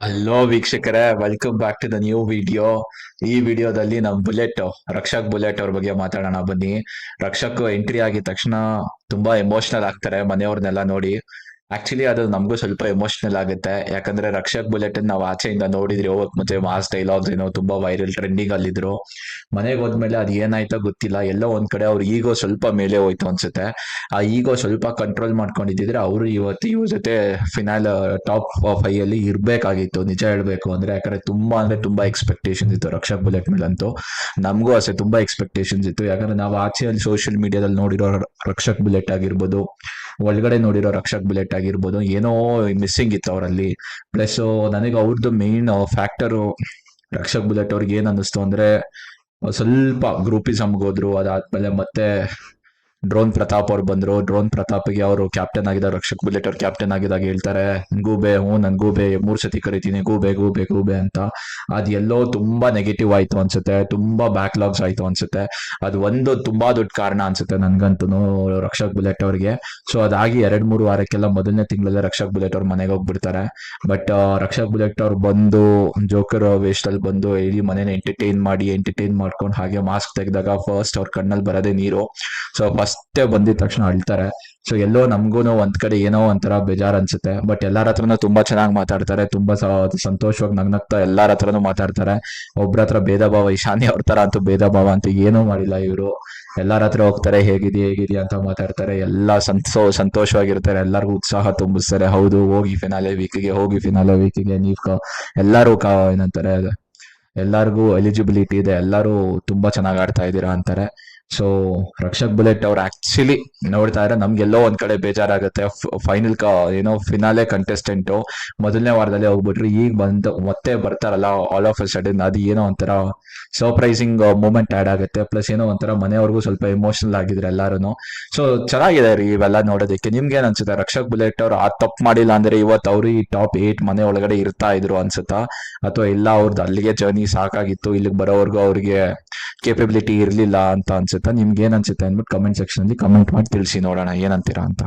Hello ವೀಕ್ಷಕರೇ. Welcome back to the new video ಈ ವಿಡಿಯೋದಲ್ಲಿ ನಮ್ ಬುಲೆಟ್ ರಕ್ಷಕ್ ಬುಲೆಟ್ ಅವ್ರ ಬಗ್ಗೆ ಮಾತಾಡೋಣ. ಬನ್ನಿ. ರಕ್ಷಕ್ ಎಂಟ್ರಿ ಆಗಿದ ತಕ್ಷಣ ತುಂಬಾ ಎಮೋಷನಲ್ ಆಗ್ತಾರೆ ಮನೆಯವ್ರನ್ನೆಲ್ಲ ನೋಡಿ. ಆಕ್ಚುಲಿ ಅದು ನಮಗೂ ಸ್ವಲ್ಪ ಎಮೋಷನಲ್ ಆಗುತ್ತೆ. ಯಾಕಂದ್ರೆ ರಕ್ಷಕ್ ಬುಲೆಟ್ ನಾವು ಆಚೆಯಿಂದ ನೋಡಿದ್ರಿ ಹೋಗಕ್ ಮುಂಚೆ ಮಾಸ್ ಡೈಲಾಗ್ಸ್ ಏನೋ ತುಂಬಾ ವೈರಲ್ ಟ್ರೆಂಡಿಂಗ್ ಅಲ್ಲಿದ್ರು. ಮನೆಗೆ ಹೋದ್ಮೇಲೆ ಅದು ಏನಾಯ್ತೋ ಗೊತ್ತಿಲ್ಲ. ಎಲ್ಲೋ ಒಂದ್ ಕಡೆ ಅವ್ರ ಈಗೋ ಸ್ವಲ್ಪ ಮೇಲೆ ಹೋಯ್ತು ಅನ್ಸುತ್ತೆ. ಆ ಈಗೋ ಸ್ವಲ್ಪ ಕಂಟ್ರೋಲ್ ಮಾಡ್ಕೊಂಡಿದ್ರೆ ಅವರು ಇವತ್ತು ಇವ್ರ ಜೊತೆ ಫಿನಾಲ್ ಟಾಪ್ ಫೈವ್ ಅಲ್ಲಿ ಇರ್ಬೇಕಾಗಿತ್ತು. ನಿಜ ಹೇಳ್ಬೇಕು ಅಂದ್ರೆ, ಯಾಕಂದ್ರೆ ತುಂಬಾ ಅಂದ್ರೆ ತುಂಬಾ ಎಕ್ಸ್ಪೆಕ್ಟೇಷನ್ಸ್ ಇತ್ತು ರಕ್ಷಕ್ ಬುಲೆಟ್ ಮೇಲೆ ಅಂತೂ ನಮಗೂ ಅಷ್ಟೇ ತುಂಬಾ ಎಕ್ಸ್ಪೆಕ್ಟೇಷನ್ಸ್ ಇತ್ತು. ಯಾಕಂದ್ರೆ ನಾವು ಆಚೆ ಸೋಷಿಯಲ್ ಮೀಡಿಯಾದಲ್ಲಿ ನೋಡಿರೋ ರಕ್ಷಕ್ ಬುಲೆಟ್ ಆಗಿರ್ಬೋದು, ಒಳಗಡೆ ನೋಡಿರೋ ರಕ್ಷಕ್ ಬುಲೆಟ್ ಆಗಿರ್ಬೋದು. ಏನೋ ಮಿಸ್ಸಿಂಗ್ ಇತ್ತು ಅವರಲ್ಲಿ. ಪ್ಲಸ್ ನನಗೆ ಅವ್ರದ್ದು ಮೇನ್ ಫ್ಯಾಕ್ಟರು ರಕ್ಷಕ್ ಬುಲೆಟ್ ಅವ್ರಿಗೆ ಏನು ಅನ್ನಿಸ್ತು ಅಂದ್ರೆ, ಸ್ವಲ್ಪ ಗ್ರೂಪಿಸಮ್ಗೆ ಹೋದ್ರು, ಅದಾದ್ಮೇಲೆ ಮತ್ತೆ ಡ್ರೋನ್ ಪ್ರತಾಪ್ ಅವ್ರು ಬಂದ್ರು. ಡ್ರೋನ್ ಪ್ರತಾಪ್ಗೆ ಅವರು ಕ್ಯಾಪ್ಟನ್ ಆಗಿದ್ದಾರೆ. ರಕ್ಷಕ್ ಬುಲೆಟ್ ಅವ್ರು ಕ್ಯಾಪ್ಟನ್ ಆಗಿದಾಗ ಹೇಳ್ತಾರೆ. ಗೂಬೆ, ಹ್ಞೂ, ನನ್ ಗೂಬೆ, ಮೂರ್ ಸತಿ ಕರಿತೀನಿ. ಗೂಬೆ ಗೂಬೆ ಗೂಬೆ ಅಂತ. ಅದ್ ಎಲ್ಲೋ ತುಂಬಾ ನೆಗೆಟಿವ್ ಆಯ್ತು ಅನ್ಸುತ್ತೆ. ತುಂಬಾ ಬ್ಯಾಕ್ಲಾಗ್ಸ್ ಆಯ್ತು ಅನ್ಸುತ್ತೆ. ಅದು ಒಂದು ತುಂಬಾ ದೊಡ್ಡ ಕಾರಣ ಅನ್ಸುತ್ತೆ ನನ್ಗಂತೂ ರಕ್ಷಕ್ ಬುಲೆಟ್ ಅವ್ರಿಗೆ. ಸೊ ಅದಾಗಿ ಎರಡ್, ಮೂರು ವಾರಕ್ಕೆಲ್ಲ ಮೊದಲನೇ ತಿಂಗಳಲ್ಲೇ ರಕ್ಷಕ್ ಬುಲೆಟ್ ಅವ್ರ ಮನೆಗೆ ಹೋಗ್ಬಿಡ್ತಾರೆ. ಬಟ್ ರಕ್ಷಕ್ ಬುಲೆಟ್ ಅವ್ರು ಬಂದು, ಜೋಕರ್ ವೇಸ್ಟ್ ಅಲ್ಲಿ ಬಂದು ಇಡೀ ಮನೇನ ಎಂಟರ್ಟೈನ್ ಮಾಡಿ ಎಂಟರ್ಟೈನ್ ಮಾಡ್ಕೊಂಡು ಹಾಗೆ ಮಾಸ್ಕ್ ತೆಗೆದಾಗ ಫಸ್ಟ್ ಅವ್ರ ಕಣ್ಣಲ್ಲಿ ಬರೋದೇ ನೀರು. ಸೊ ಫಸ್ಟೇ ಬಂದಿದ ತಕ್ಷಣ ಅಳ್ತಾರೆ. ಸೊ ಎಲ್ಲೋ ನಮ್ಗೂ ಒಂದ್ ಕಡೆ ಏನೋ ಒಂಥರ ಬೇಜಾರ್ ಅನ್ಸುತ್ತೆ. ಬಟ್ ಎಲ್ಲಾರ ಹತ್ರನು ತುಂಬಾ ಚೆನ್ನಾಗಿ ಮಾತಾಡ್ತಾರೆ. ತುಂಬಾ ಸಂತೋಷವಾಗಿ ನಗ್ನಗ್ತಾ ಎಲ್ಲಾರ ಹತ್ರನೂ ಮಾತಾಡ್ತಾರೆ. ಒಬ್ರ ಹತ್ರ ಭೇದ ಭಾವ, ಈಶಾನ್ಯ ಅವ್ರ ತರ ಅಂತೂ ಭೇದ ಭಾವ ಅಂತ ಏನೂ ಮಾಡಿಲ್ಲ ಇವರು. ಎಲ್ಲಾರ ಹತ್ರ ಹೋಗ್ತಾರೆ ಹೇಗಿದೆ ಹೇಗಿದೆ ಅಂತ ಮಾತಾಡ್ತಾರೆ. ಎಲ್ಲ ಸಂತೋ, ಸಂತೋಷವಾಗಿರ್ತಾರೆ. ಎಲ್ಲರಿಗೂ ಉತ್ಸಾಹ ತುಂಬಿಸ್ತಾರೆ. ಹೌದು, ಹೋಗಿ ಫಿನಾಲೆ ವೀಕಿಗೆ ಹೋಗಿ ಫಿನಾಲೆ ವೀಕಿಗೆ ನೀವು ಎಲ್ಲರೂ ಕ, ಏನಂತಾರೆ, ಎಲ್ಲಾರ್ಗು ಎಲಿಜಿಬಿಲಿಟಿ ಇದೆ. ಎಲ್ಲರೂ ತುಂಬಾ ಚೆನ್ನಾಗಿ ಆಡ್ತಾ ಇದ್ದೀರಾ ಅಂತಾರೆ. ಸೊ ರಕ್ಷಕ್ ಬುಲೆಟ್ ಅವ್ರು ಆಕ್ಚುಲಿ ನೋಡ್ತಾ ಇದ್ರೆ ನಮ್ಗೆಲ್ಲೋ ಒಂದ್ ಕಡೆ ಬೇಜಾರಾಗುತ್ತೆ. ಫೈನಲ್ ಏನೋ ಫಿನಾಲೆ ಕಂಟೆಸ್ಟೆಂಟ್ ಮೊದಲನೇ ವಾರದಲ್ಲಿ ಹೋಗ್ಬಿಟ್ರು ಈಗ ಬಂದು ಮತ್ತೆ ಬರ್ತಾರಲ್ಲ ಆಲ್ ಆಫ್ ಅ ಸಡನ್ ಅದು ಏನೋ ಒಂಥರ ಸರ್ಪ್ರೈಸಿಂಗ್ ಮೂಮೆಂಟ್ ಆಡ್ ಆಗುತ್ತೆ. ಪ್ಲಸ್ ಏನೋ ಒಂಥರ ಮನೆಯವ್ರಿಗೂ ಸ್ವಲ್ಪ ಎಮೋಷನಲ್ ಆಗಿದ್ರು ಎಲ್ಲಾರು ಸೊ ಚೆನ್ನಾಗಿದೆ ರೀ ಇವೆಲ್ಲ ನೋಡೋದಕ್ಕೆ. ನಿಮ್ಗೆ ಏನ್ ಅನ್ಸುತ್ತೆ? ರಕ್ಷಕ್ ಬುಲೆಟ್ ಅವ್ರು ಆ ತಪ್ಪು ಮಾಡಿಲ್ಲ ಅಂದ್ರೆ ಇವತ್ತು ಅವ್ರು ಈ ಟಾಪ್ ಏಟ್ ಮನೆ ಒಳಗಡೆ ಇರ್ತಾ ಇದ್ರು ಅನ್ಸುತ್ತಾ? ಅಥವಾ ಇಲ್ಲ ಅವ್ರದ್ದು ಅಲ್ಲಿಗೆ ಜರ್ನಿ ಸಾಕಾಗಿತ್ತು, ಇಲ್ಲಿಗೆ ಬರೋವರೆಗೂ ಅವ್ರಿಗೆ ಕೇಪಬಿಲಿಟಿ ಇರಲಿಲ್ಲ ಅಂತ ಅನ್ಸುತ್ತಾ? ನಿಮ್ಗೆ ಏನ್ ಅನ್ಸುತ್ತೆ ಅಂದ್ಬಿಟ್ಟು ಕಮೆಂಟ್ ಸೆಕ್ಷನ್ ಅಲ್ಲಿ ಕಮೆಂಟ್ ಮಾಡಿ ತಿಳಿಸಿ ನೋಡೋಣ. ಏನಂತೀರಾ ಅಂತ.